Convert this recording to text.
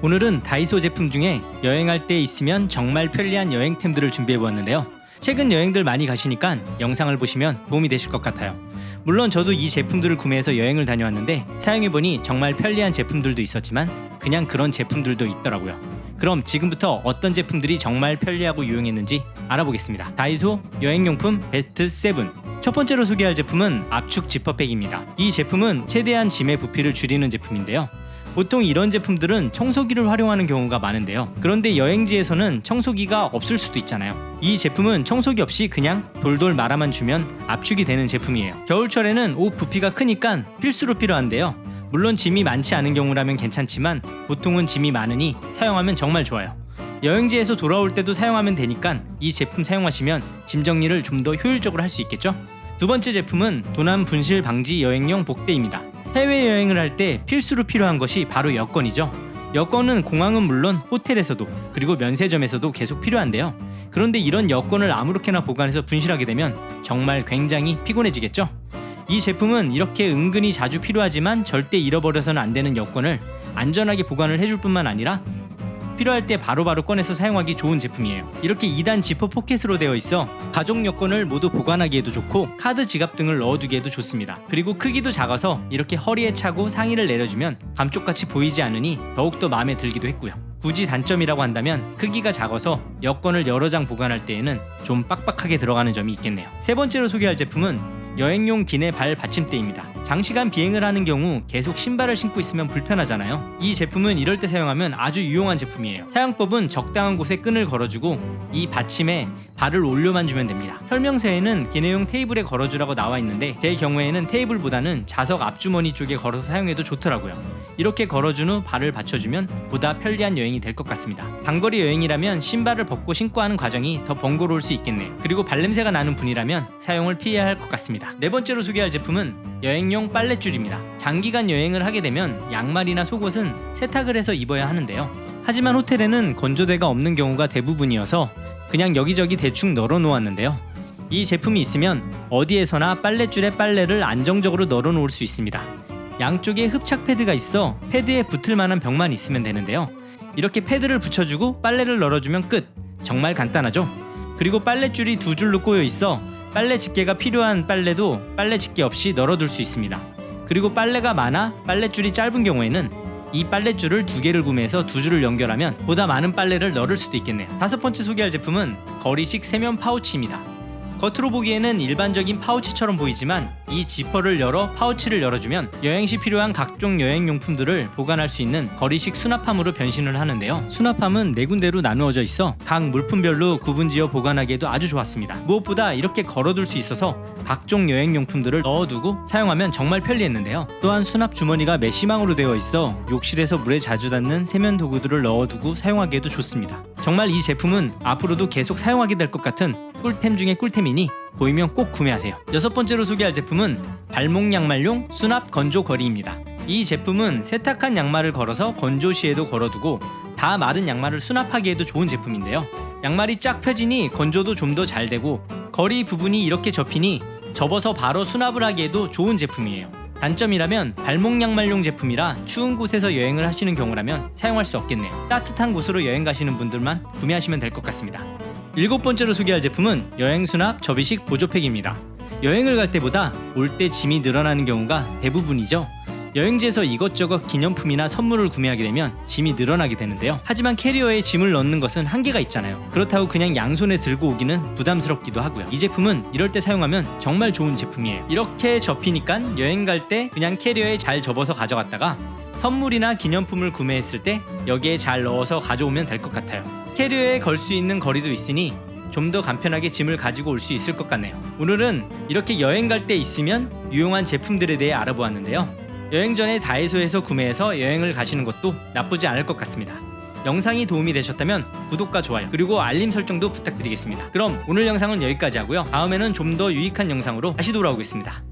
오늘은 다이소 제품 중에 여행할 때 있으면 정말 편리한 여행템들을 준비해 보았는데요. 최근 여행들 많이 가시니까 영상을 보시면 도움이 되실 것 같아요. 물론 저도 이 제품들을 구매해서 여행을 다녀왔는데 사용해 보니 정말 편리한 제품들도 있었지만 그냥 그런 제품들도 있더라고요. 그럼 지금부터 어떤 제품들이 정말 편리하고 유용했는지 알아보겠습니다. 다이소 여행용품 베스트 7. 첫 번째로 소개할 제품은 압축 지퍼백입니다. 이 제품은 최대한 짐의 부피를 줄이는 제품인데요. 보통 이런 제품들은 청소기를 활용하는 경우가 많은데요. 그런데 여행지에서는 청소기가 없을 수도 있잖아요. 이 제품은 청소기 없이 그냥 돌돌 말아만 주면 압축이 되는 제품이에요. 겨울철에는 옷 부피가 크니까 필수로 필요한데요. 물론 짐이 많지 않은 경우라면 괜찮지만 보통은 짐이 많으니 사용하면 정말 좋아요. 여행지에서 돌아올 때도 사용하면 되니까 이 제품 사용하시면 짐 정리를 좀 더 효율적으로 할 수 있겠죠? 두 번째 제품은 도난 분실 방지 여행용 복대입니다. 해외 여행을 할 때 필수로 필요한 것이 바로 여권이죠. 여권은 공항은 물론 호텔에서도 그리고 면세점에서도 계속 필요한데요. 그런데 이런 여권을 아무렇게나 보관해서 분실하게 되면 정말 굉장히 피곤해지겠죠. 이 제품은 이렇게 은근히 자주 필요하지만 절대 잃어버려서는 안 되는 여권을 안전하게 보관을 해줄 뿐만 아니라 필요할 때 바로바로 꺼내서 사용하기 좋은 제품이에요. 이렇게 2단 지퍼 포켓으로 되어 있어 가족 여권을 모두 보관하기에도 좋고 카드 지갑 등을 넣어두기에도 좋습니다. 그리고 크기도 작아서 이렇게 허리에 차고 상의를 내려주면 감쪽같이 보이지 않으니 더욱더 마음에 들기도 했고요. 굳이 단점이라고 한다면 크기가 작아서 여권을 여러 장 보관할 때에는 좀 빡빡하게 들어가는 점이 있겠네요. 세 번째로 소개할 제품은 여행용 기내 발 받침대입니다. 장시간 비행을 하는 경우 계속 신발을 신고 있으면 불편하잖아요. 이 제품은 이럴 때 사용하면 아주 유용한 제품이에요. 사용법은 적당한 곳에 끈을 걸어주고 이 받침에 발을 올려만 주면 됩니다. 설명서에는 기내용 테이블에 걸어주라고 나와 있는데 제 경우에는 테이블보다는 좌석 앞주머니 쪽에 걸어서 사용해도 좋더라고요. 이렇게 걸어준 후 발을 받쳐주면 보다 편리한 여행이 될 것 같습니다. 장거리 여행이라면 신발을 벗고 신고 하는 과정이 더 번거로울 수 있겠네요. 그리고 발냄새가 나는 분이라면 사용을 피해야 할 것 같습니다. 네 번째로 소개할 제품은 여행 용 빨랫줄입니다. 장기간 여행을 하게 되면 양말이나 속옷은 세탁을 해서 입어야 하는데요. 하지만 호텔에는 건조대가 없는 경우가 대부분이어서 그냥 여기저기 대충 널어 놓았는데요. 이 제품이 있으면 어디에서나 빨랫줄에 빨래를 안정적으로 널어 놓을 수 있습니다. 양쪽에 흡착 패드가 있어 패드에 붙을 만한 벽만 있으면 되는데요. 이렇게 패드를 붙여주고 빨래를 널어주면 끝. 정말 간단하죠? 그리고 빨랫줄이 두 줄로 꼬여 있어 빨래 집게가 필요한 빨래도 빨래 집게 없이 널어둘 수 있습니다. 그리고 빨래가 많아 빨랫줄이 짧은 경우에는 이 빨랫줄을 두 개를 구매해서 두 줄을 연결하면 보다 많은 빨래를 널을 수도 있겠네요. 다섯 번째 소개할 제품은 거리식 세면 파우치입니다. 겉으로 보기에는 일반적인 파우치처럼 보이지만 이 지퍼를 열어 파우치를 열어주면 여행 시 필요한 각종 여행 용품들을 보관할 수 있는 거리식 수납함으로 변신을 하는데요. 수납함은 네 군데로 나누어져 있어 각 물품별로 구분지어 보관하기에도 아주 좋았습니다. 무엇보다 이렇게 걸어둘 수 있어서 각종 여행 용품들을 넣어두고 사용하면 정말 편리했는데요. 또한 수납 주머니가 메시망으로 되어 있어 욕실에서 물에 자주 닿는 세면 도구들을 넣어두고 사용하기에도 좋습니다. 정말 이 제품은 앞으로도 계속 사용하게 될 것 같은 꿀템 중에 꿀템이니 보이면 꼭 구매하세요. 여섯 번째로 소개할 제품은 발목 양말용 수납 건조 거리입니다. 이 제품은 세탁한 양말을 걸어서 건조 시에도 걸어두고 다 마른 양말을 수납하기에도 좋은 제품인데요. 양말이 쫙 펴지니 건조도 좀 더 잘 되고 거리 부분이 이렇게 접히니 접어서 바로 수납을 하기에도 좋은 제품이에요. 단점이라면 발목 양말용 제품이라 추운 곳에서 여행을 하시는 경우라면 사용할 수 없겠네요. 따뜻한 곳으로 여행 가시는 분들만 구매하시면 될 것 같습니다. 일곱 번째로 소개할 제품은 여행 수납 접이식 보조팩입니다. 여행을 갈 때보다 올 때 짐이 늘어나는 경우가 대부분이죠. 여행지에서 이것저것 기념품이나 선물을 구매하게 되면 짐이 늘어나게 되는데요. 하지만 캐리어에 짐을 넣는 것은 한계가 있잖아요. 그렇다고 그냥 양손에 들고 오기는 부담스럽기도 하고요. 이 제품은 이럴 때 사용하면 정말 좋은 제품이에요. 이렇게 접히니까 여행 갈 때 그냥 캐리어에 잘 접어서 가져갔다가 선물이나 기념품을 구매했을 때 여기에 잘 넣어서 가져오면 될 것 같아요. 캐리어에 걸 수 있는 거리도 있으니 좀 더 간편하게 짐을 가지고 올 수 있을 것 같네요. 오늘은 이렇게 여행 갈 때 있으면 유용한 제품들에 대해 알아보았는데요. 여행 전에 다이소에서 구매해서 여행을 가시는 것도 나쁘지 않을 것 같습니다. 영상이 도움이 되셨다면 구독과 좋아요 그리고 알림 설정도 부탁드리겠습니다. 그럼 오늘 영상은 여기까지 하고요. 다음에는 좀 더 유익한 영상으로 다시 돌아오겠습니다.